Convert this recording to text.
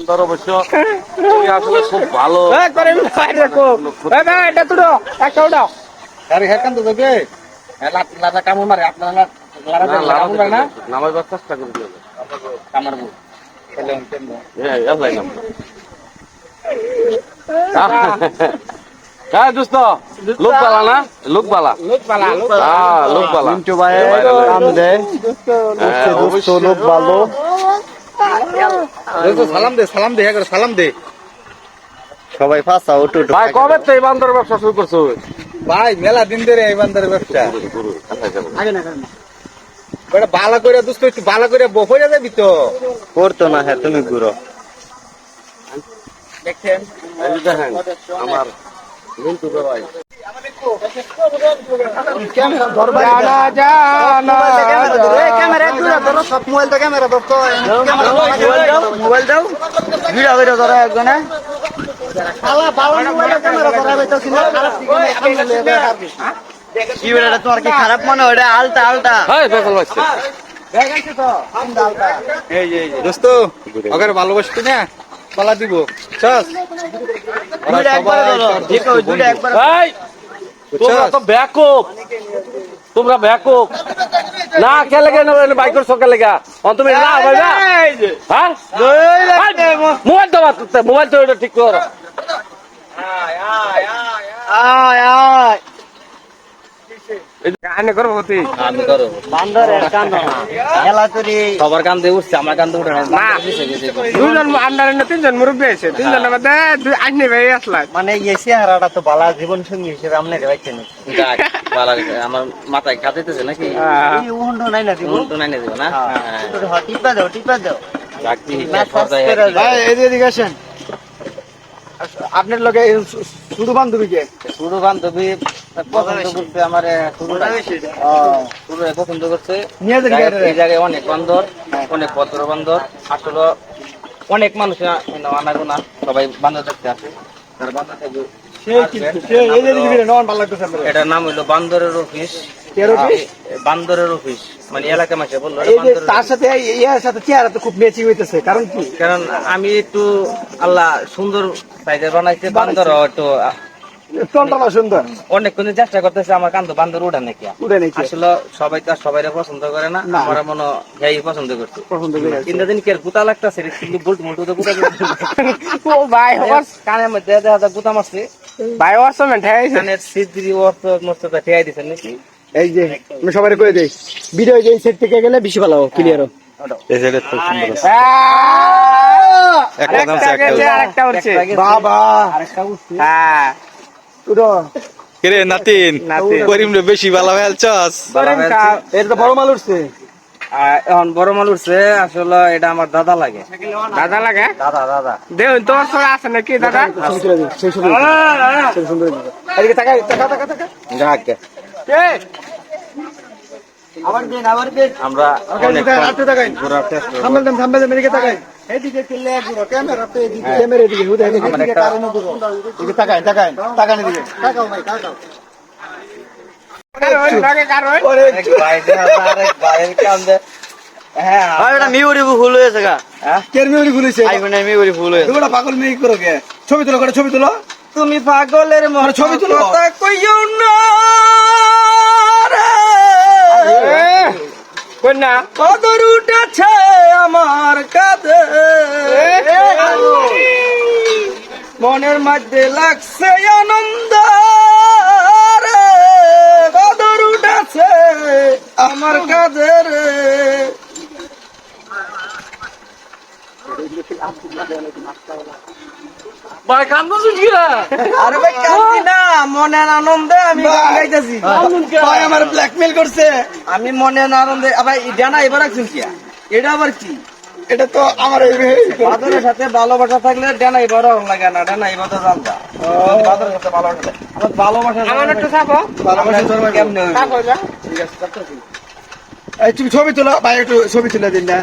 সুন্দর অবশ্য। তুমি আসলে খুব ভালো। এটা একটা। আরে তো লাটা কামড় মারে। আপনারা নামাইবার চেষ্টা করি দিও। কামড় হ্যাঁ, আল্লাহ নাম। হ্যাঁ, দোস্ত, লোক না? লোক বালা। লোক পালা, লোক হ্যাঁ, লোক বালা। মিন্টু ভাই কাম দেয় হ্যাঁ, দোস্ত লোক ভালো সালাম দে সালাম দে হ্যাঁ সালাম দে। সবাই ফাঁসা উঠু ভাই কবে তো এই বান্দর ব্যবসা শুরু করছ? ভাই মেলা দিন ধরে এই বান্দারের ব্যবসা। বেটা বালা করে দুষ্ট একটু বালা করে বফরে যাবি তো। করতো না হ্যাঁ তুমি ঘুরো। দেখেন আমার মিন্টু ভাই। মোবাইল দাও দাও ভিডিও ভিডিও একজনে তোমার কি খারাপ মনে হয় হ্যাঁ এই যে দোস্ত ওকে না পালা দিব চস ওরা সবাই একবার এই তোমরা তো ব্যাকপ তোমরা ব্যাকপ না বাইক করছ অন তুমি না ভাই না। হ্যাঁ? মোবাইল তো মোবাইল তো এটা ঠিক করো। আয় আয়। আমি করো বান্দরের কান্দ না খেলা তোরি সবার কান্দে উঠছে আমার কান্দে উঠে না। না। দুজন আন্ডারে না তিনজন মুরব্বী আছে। তিনজনের মধ্যে দুই আইনি ভাই আসলা। মানে চেহারাটা তো বালা জীবন সঙ্গী হিসেবে আপনি রেখেছেন আমার মাথায় খাতেছে নাকি? এই নাই না দিব? নাই না দিব না? হ্যাঁ। টিপা দাও টিপা দাও। ভাই এদিকে আসেন। আপনার লগে শুধু বান্ধবী কে? শুরু বান্ধবী পছন্দ করছে আমার শুরু পছন্দ করছে। এই জায়গায় অনেক বান্দর অনেক ভদ্র বান্দর। আসলে অনেক মানুষ আনাগোনা সবাই বান্দর দেখতে আসে। তারা বান্দর এটার নাম হইল বান্দরের অফিস। বান্দরের অফিস। মানে এলাকা মাসে বলল তার সাথে ইয়ার সাথে চেহারা তো খুব ম্যাচিং হইতেছে কারণ কি? কারণ আমি একটু আল্লাহ সুন্দর সাইজের বানাইছে বান্দর একটু সুন্দর। অনেকক্ষণ চেষ্টা করতেছে আমার কান্দ বান্দর উঠা নাকি। উড়ে নাকি? আসলে সবাই তো আর সবাই পছন্দ করে না। আমার মনে হয় পছন্দ করছে। পছন্দ করে দিন কে গুতা লাগতেছে কিন্তু বলতে বলতে তো গুতা ও ভাই হস কানের মধ্যে দেখা যায় গুতা মারছে। ভাই হস ঠাইছে কানের সিদ্রি অর্থ মস্ত ঠেয়াই দিছে নাকি? এই যে আমি সবাই দেই ভিডিও যে সেট থেকে গেলে বেশি ভালো ক্লিয়ার একটা গেছে আরেকটা উঠছে। বাবা। হ্যাঁ। উঠো। কিরে নাতিন নাতিন। করিম রে বেশি ভালো ফেলছস করেন কা এটা তো বড় মাল উঠছে। এখন বড় মাল উঠছে আসলে এটা আমার দাদা লাগে। দাদা লাগে? দাদা দাদা। দেখুন তোমার সঙ্গে আছে নাকি দাদা এদিকে তাকা তাকা তাকা যাক আবার দিন আবার দিন। আমরা অনেক ঘোরার চেষ্টা থাম্বেল দেন এদিকে তাকাই। এদিকে ঘুরো ক্যামেরা তো এদিকে ক্যামেরা এদিকে হুদা এদিকে কারণে ঘুরো এদিকে তাকাই তাকাই তাকানি দিকে তাকাও ভাই তাকাও। হ্যাঁ? কে? ছবি তুলো করে ছবি তুলো। তুমি পাগলের মতো ছবি তুলো। কইও না কোন না কদর উঠেছে আমার কাঁধে। মনের মধ্যে লাগছে আনন্দ রে। কদর উঠেছে আমার কাঁধে রে ভাই কান্দো আরে ভাই না মনের আনন্দে আমি গান গাইতেছি। ভাই আমার ব্ল্যাকমেল করছে। আমি মনের আনন্দে আবার জানা এবার রাখছেন কি এটা আবার কি? এটা তো আমার এই বাদরের সাথে ভালোবাসা থাকলে ডানাই বড় লাগে না ডানাই বড় জানতা বাদরের সাথে ভালোবাসা থাকলে। আমার ভালোবাসা আমার একটু থাকো। ভালোবাসা ধরবে কেমনে থাকো যা। এই তুমি ছবি তোলা ভাই একটু ছবি তুলে দিন না।